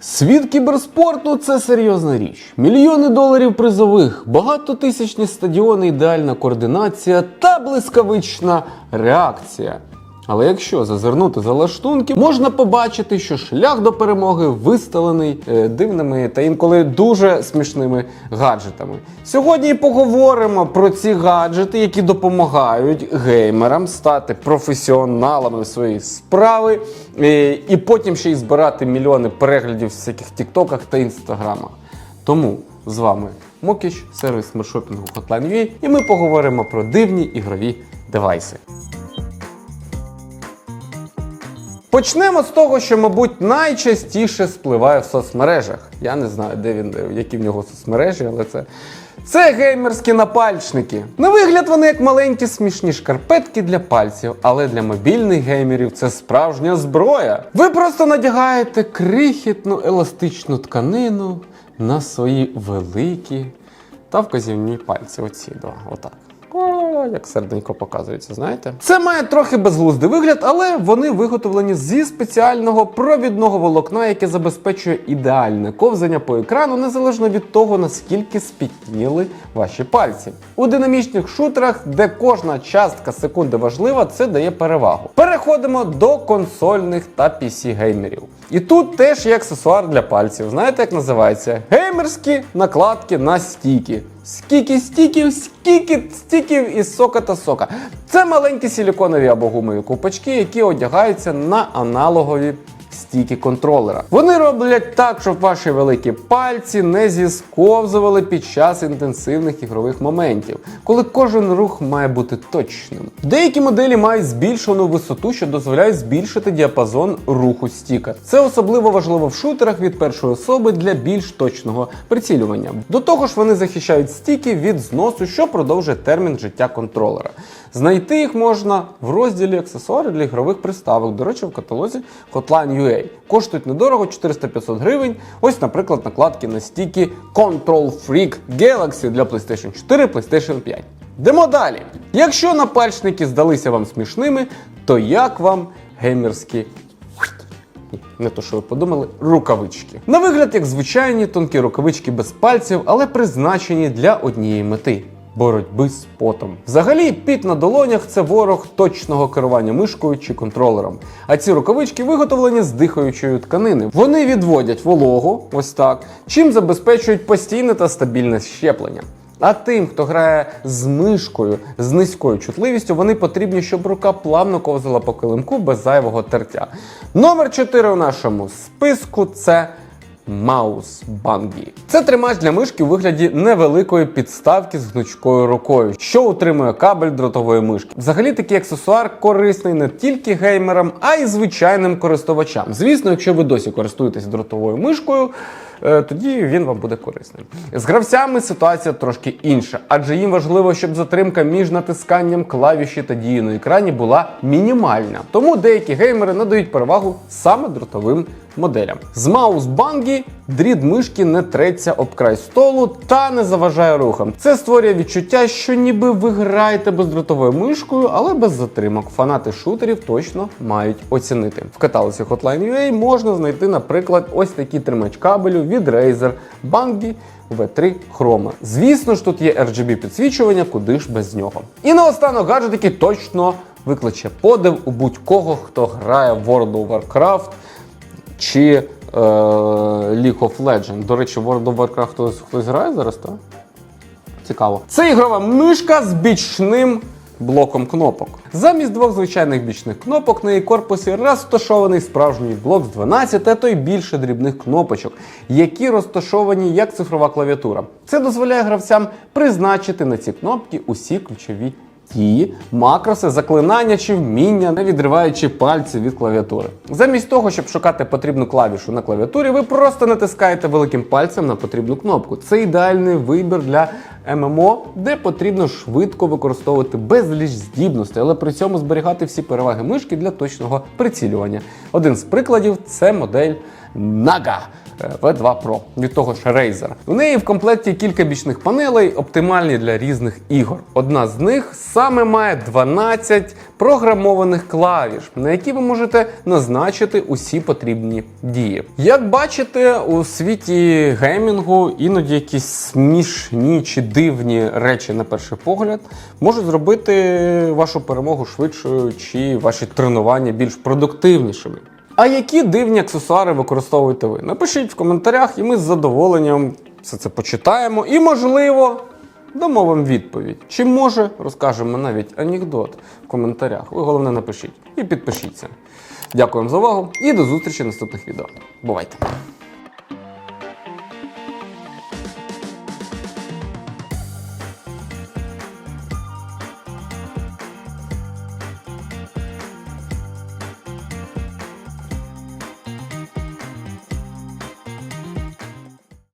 Світ кіберспорту це серйозна річ. Мільйони доларів призових, багатотисячні стадіони, ідеальна координація та блискавична реакція. Але якщо зазирнути за лаштунки, можна побачити, що шлях до перемоги вистелений е, дивними та інколи дуже смішними гаджетами. Сьогодні поговоримо про ці гаджети, які допомагають геймерам стати професіоналами своєї справи, е, і потім ще й збирати мільйони переглядів в всяких тіктоках та інстаграмах. Тому з вами Мокіч, сервіс маршрутингу Hotline.ua, і ми поговоримо про дивні ігрові девайси. Почнемо з того, що, мабуть, найчастіше спливає в соцмережах. Я не знаю, де він, які в нього соцмережі, але це. Це геймерські напальчники. На вигляд вони як маленькі смішні шкарпетки для пальців, але для мобільних геймерів це справжня зброя. Ви просто надягаєте крихітну еластичну тканину на свої великі та вказівні пальці. Оці два. Отак. Як серденько показується, знаєте? Це має трохи безглуздий вигляд, але вони виготовлені зі спеціального провідного волокна, яке забезпечує ідеальне ковзання по екрану, незалежно від того, наскільки спітніли ваші пальці. У динамічних шутерах, де кожна частка секунди важлива, це дає перевагу. Переходимо до консольних та PC геймерів. І тут теж є аксесуар для пальців. Знаєте, як називається? Геймерські накладки на стіки. Скільки стіків, скільки стіків із сока та сока. Це маленькі силіконові або гумові купочки, які одягаються на аналогові стіки контролера. Вони роблять так, щоб ваші великі пальці не зісковзували під час інтенсивних ігрових моментів, коли кожен рух має бути точним. Деякі моделі мають збільшену висоту, що дозволяє збільшити діапазон руху стіка. Це особливо важливо в шутерах від першої особи для більш точного прицілювання. До того ж, вони захищають стіки від зносу, що продовжує термін життя контролера. Знайти їх можна в розділі аксесуари для ігрових приставок. До речі, в каталозі Hotline.ua. Коштують недорого 400-500 гривень. Ось, наприклад, накладки на стіки Control Freak Galaxy для PlayStation 4, PlayStation 5. Йдемо далі. Якщо напальчники здалися вам смішними, то як вам геймерські не то, що ви подумали, рукавички. На вигляд, як звичайні тонкі рукавички без пальців, але призначені для однієї мети. Боротьби з потом. Взагалі, піт на долонях це ворог точного керування мишкою чи контролером. А ці рукавички виготовлені з дихаючої тканини. Вони відводять вологу, ось так, чим забезпечують постійне та стабільне щеплення. А тим, хто грає з мишкою з низькою чутливістю, вони потрібні, щоб рука плавно ковзала по килимку без зайвого тертя. Номер 4 у нашому списку це Маус Бангі. Це тримач для мишки у вигляді невеликої підставки з гнучкою рукою, що утримує кабель дротової мишки. Взагалі такий аксесуар корисний не тільки геймерам, а й звичайним користувачам. Звісно, якщо ви досі користуєтесь дротовою мишкою. Е, Тоді він вам буде корисним. З гравцями ситуація трошки інша, адже їм важливо, щоб затримка між натисканням клавіші та дією на екрані була мінімальна. Тому деякі геймери надають перевагу саме дротовим моделям. З маус бангі дріт мишки не треться об край столу та не заважає рухам. Це створює відчуття, що ніби ви граєте бездротовою мишкою, але без затримок. Фанати шутерів точно мають оцінити. В каталозі Hotline.ua можна знайти, наприклад, ось такий тримач кабелю від Razer Bangi V3 Chroma. Звісно ж, тут є RGB підсвічування, куди ж без нього. І наостанок гаджет, який точно викличе подив у будь-кого, хто грає в World of Warcraft чи League of Legends. До речі, World of Warcraft хтось, хтось грає зараз, так? Цікаво. Це ігрова мишка з бічним блоком кнопок. Замість двох звичайних бічних кнопок на її корпусі розташований справжній блок з 12 а то й більше дрібних кнопочок, які розташовані як цифрова клавіатура. Це дозволяє гравцям призначити на ці кнопки усі ключові дії, макроси, заклинання чи вміння, не відриваючи пальці від клавіатури. Замість того, щоб шукати потрібну клавішу на клавіатурі, ви просто натискаєте великим пальцем на потрібну кнопку. Це ідеальний вибір для ММО, де потрібно швидко використовувати безліч здібностей, але при цьому зберігати всі переваги мишки для точного прицілювання. Один з прикладів це модель Naga V2 Pro від того ж Razer. У неї в комплекті кілька бічних панелей, оптимальні для різних ігор. Одна з них саме має 12 програмованих клавіш, на які ви можете назначити усі потрібні дії. Як бачите, у світі геймінгу іноді якісь смішні чи дивні речі на перший погляд можуть зробити вашу перемогу швидшою чи ваші тренування більш продуктивнішими. А які дивні аксесуари використовуєте ви? Напишіть в коментарях, і ми з задоволенням все це почитаємо. І, можливо, дамо вам відповідь. Чи може розкажемо навіть анекдот в коментарях. Ви головне напишіть і підпишіться. Дякую вам за увагу і до зустрічі в наступних відео. Бувайте!